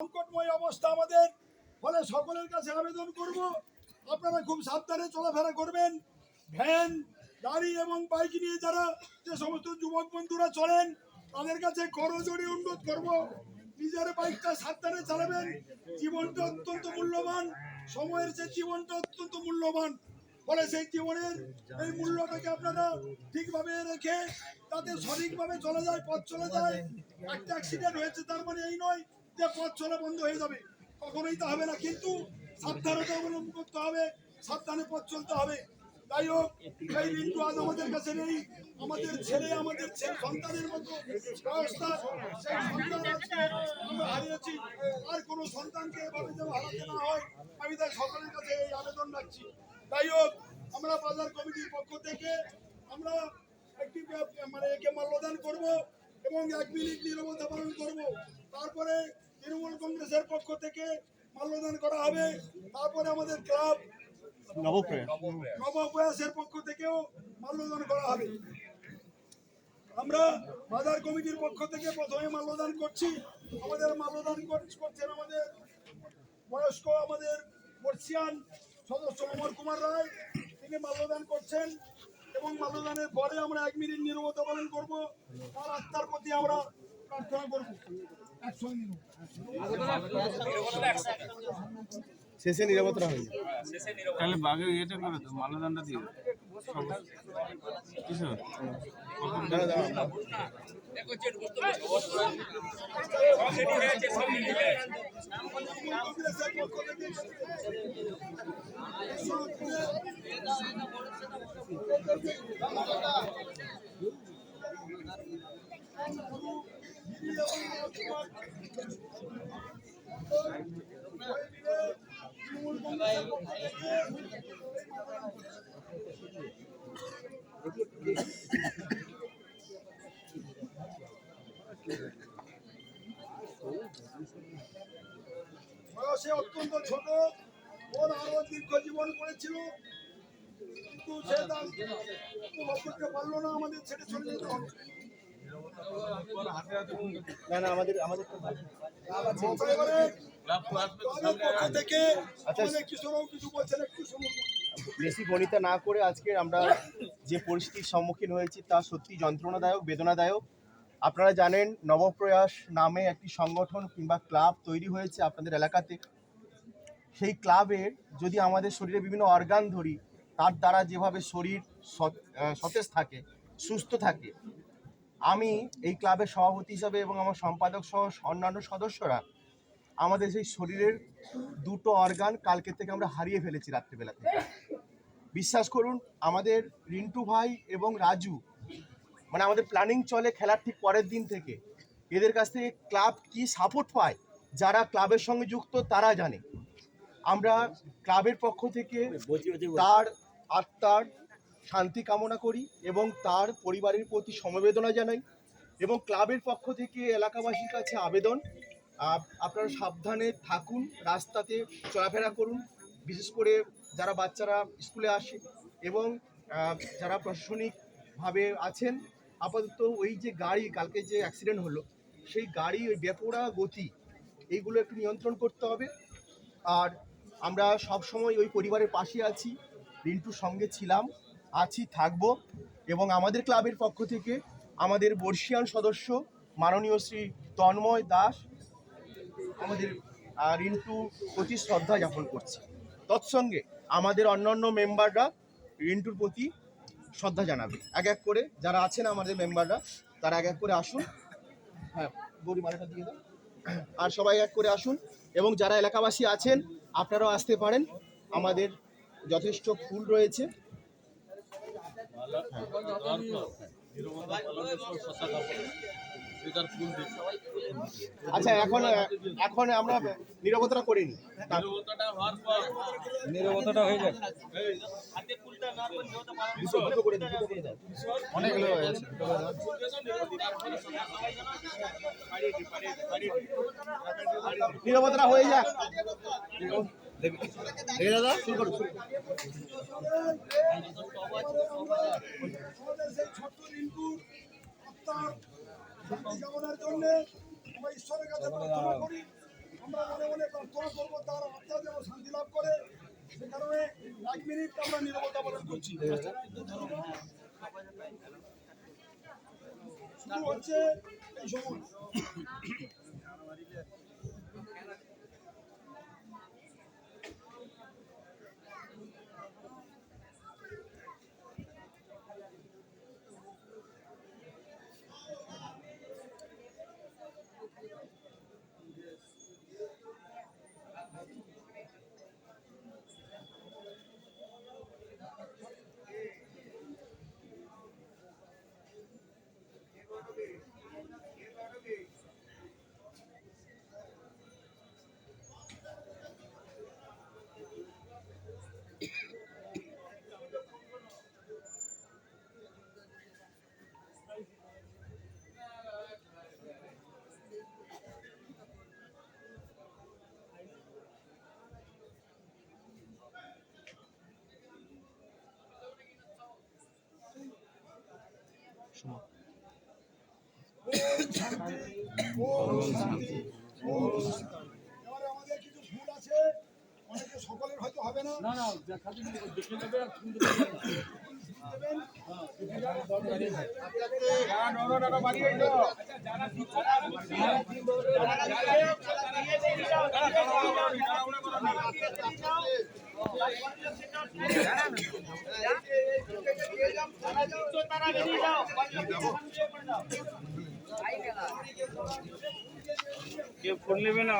সংকটময় অবস্থা আমাদের। ফলে সকলের কাছে আবেদন করব, আপনারা খুব সাবধানে চলাফেরা করবেন। ভ্যান, গাড়ি এবং বাইক নিয়ে যারা যে সমস্ত যুবক বন্ধুরা চলেন, তাদের কাছে করজোড়ে অনুরোধ করব, নিজের বাইকটা সাবধানে চালাবেন। জীবনটা অত্যন্ত মূল্যবান, সময়ের যে জীবনটা অত্যন্ত মূল্যবান। ফলে সেই জীবনের এই মূল্যটাকে আপনারা ঠিকভাবে রেখে, তাতে সঠিকভাবে চলে যায়, পথ চলে যায়। একটা অ্যাক্সিডেন্ট হয়েছে, তার মানে এই নয় যে পথ চলা বন্ধ হয়ে যাবে। কখনোই তা হবে না, কিন্তু সাবধানতা অবলম্বন করতে হবে, সাবধানে পথ চলতে হবে। যাই হোক এই ঋতু আজ আমাদের কাছে নেই। আমাদের ছেলে, আমাদের সন্তানের মতো আমরা হারিয়েছি। আর কোনো সন্তানকে এভাবে যেন হারাতে না হয়, আমি তাই সকলের কাছে এই আবেদন রাখছি। যাই হোক, আমরা বাজার কমিটির পক্ষ থেকে আমরা একটি মানে একে মাল্যদান করব এবং এক মিনিট নিরবতা পালন করব। তারপরে তৃণমূল কংগ্রেসের পক্ষ থেকে মাল্যদান করা হবে। তারপরে আমাদের ক্লাব নবপ্রয়াসের পক্ষ থেকেও মাল্যদান করা হবে। আমরা বাজার কমিটির পক্ষ থেকে প্রথমে মাল্যদান করছি। আমাদের মাল্যদান করছেন আমাদের বয়স্ক আমাদের বর্ষিয়ান সদস্য অমর কুমার রায়। তিনি মাল্যদান করছেন এবং মাল্যদানের পরে আমরা এক মিনিট নিরবতা পালন করব। তার আত্মার প্রতি আমরা প্রার্থনা করব। শেষে নিরাপত্তা হয়ে তাহলে বাঘে ইয়েটা করে তো মালদণ্ডা দিয়ে দাও। সব- কিসের? কংগ্রেসের পক্ষ থেকে বয়সে অত্যন্ত ছোট, ওর আরও দীর্ঘ জীবন করেছিল। কিন্তু সে তার করতে পারল না, আমাদের ছেড়ে চলে যেতে না না আমাদের আমাদের বেশি গণিতা না করে আজকে আমরা যে পরিস্থিতির সম্মুখীন হয়েছি তা সত্যি যন্ত্রণাদায়ক বেদনাদায়ক। আপনারা জানেন নবপ্রয়াস নামে একটি সংগঠন কিংবা ক্লাব তৈরি হয়েছে আপনাদের এলাকাতে। সেই ক্লাবের যদি আমাদের শরীরে বিভিন্ন অর্গান ধরি তার দ্বারা যেভাবে শরীর সত- সতেজ থাকে সুস্থ থাকে আমি এই ক্লাবের সভাপতি হিসাবে এবং আমার সম্পাদক সহ অন্যান্য সদস্যরা আমাদের সেই শরীরের দুটো অর্গান কালকে থেকে আমরা হারিয়ে ফেলেছি রাত্রিবেলা থেকে। বিশ্বাস করুন আমাদের রিন্টু ভাই এবং রাজু মানে আমাদের প্ল্যানিং চলে খেলার ঠিক পরের দিন থেকে। এদের কাছ থেকে ক্লাব কি সাপোর্ট পায় যারা ক্লাবের সঙ্গে যুক্ত তারা জানে। আমরা ক্লাবের পক্ষ থেকে তার আত্মার শান্তি কামনা করি এবং তার পরিবারের প্রতি সমবেদনা জানাই এবং ক্লাবের পক্ষ থেকে এলাকাবাসীর কাছে আবেদন। আপনারা সাবধানে থাকুন, রাস্তাতে চলাফেরা করুন, বিশেষ করে যারা বাচ্চারা স্কুলে আসে এবং যারা প্রশাসনিকভাবে আছেন, আপাতত ওই যে গাড়ি, কালকে যে অ্যাক্সিডেন্ট হলো, সেই গাড়ি ওই বেপরা গতি, এইগুলো একটু নিয়ন্ত্রণ করতে হবে। আর আমরা সব সময় ওই পরিবারের পাশে আছি, রিন্টুর সঙ্গে ছিলাম। আছি, থাকব এবং আমাদের ক্লাবের পক্ষ থেকে আমাদের বর্ষিয়ান সদস্য মাননীয় শ্রী তন্ময় দাস আমাদের রিন্টু প্রতি শ্রদ্ধা জ্ঞাপন করছি। তৎসঙ্গে আমাদের অন্যান্য মেম্বাররা রিন্টুর প্রতি শ্রদ্ধা জানাবে। এক এক করে যারা আছেন আমাদের মেম্বাররা, তারা এক এক করে আসুন। হ্যাঁ গরিব দিয়ে দাও। আর সবাই এক করে আসুন এবং যারা এলাকাবাসী আছেন, আপনারাও আসতে পারেন। আমাদের যথেষ্ট ফুল রয়েছে। আচ্ছা এখন এখন আমরা নিরবতা করিনি। নিরবতাটা হয়ে যায় করে দাও। অনেকগুলো হয়ে গেছে। নিরবতা হয়ে যাক। দেখে দাদা, শুরু করো আমরা ঈশ্বরের কাছে করি। আমরা মনে মনে করব তার আত্মা যেন শান্তি লাভ করে সে কারণে এক মিনিট আমরা নিরবতা পালন করছি শুরু হচ্ছে এই সময়। কেউ ফোন নেবে না?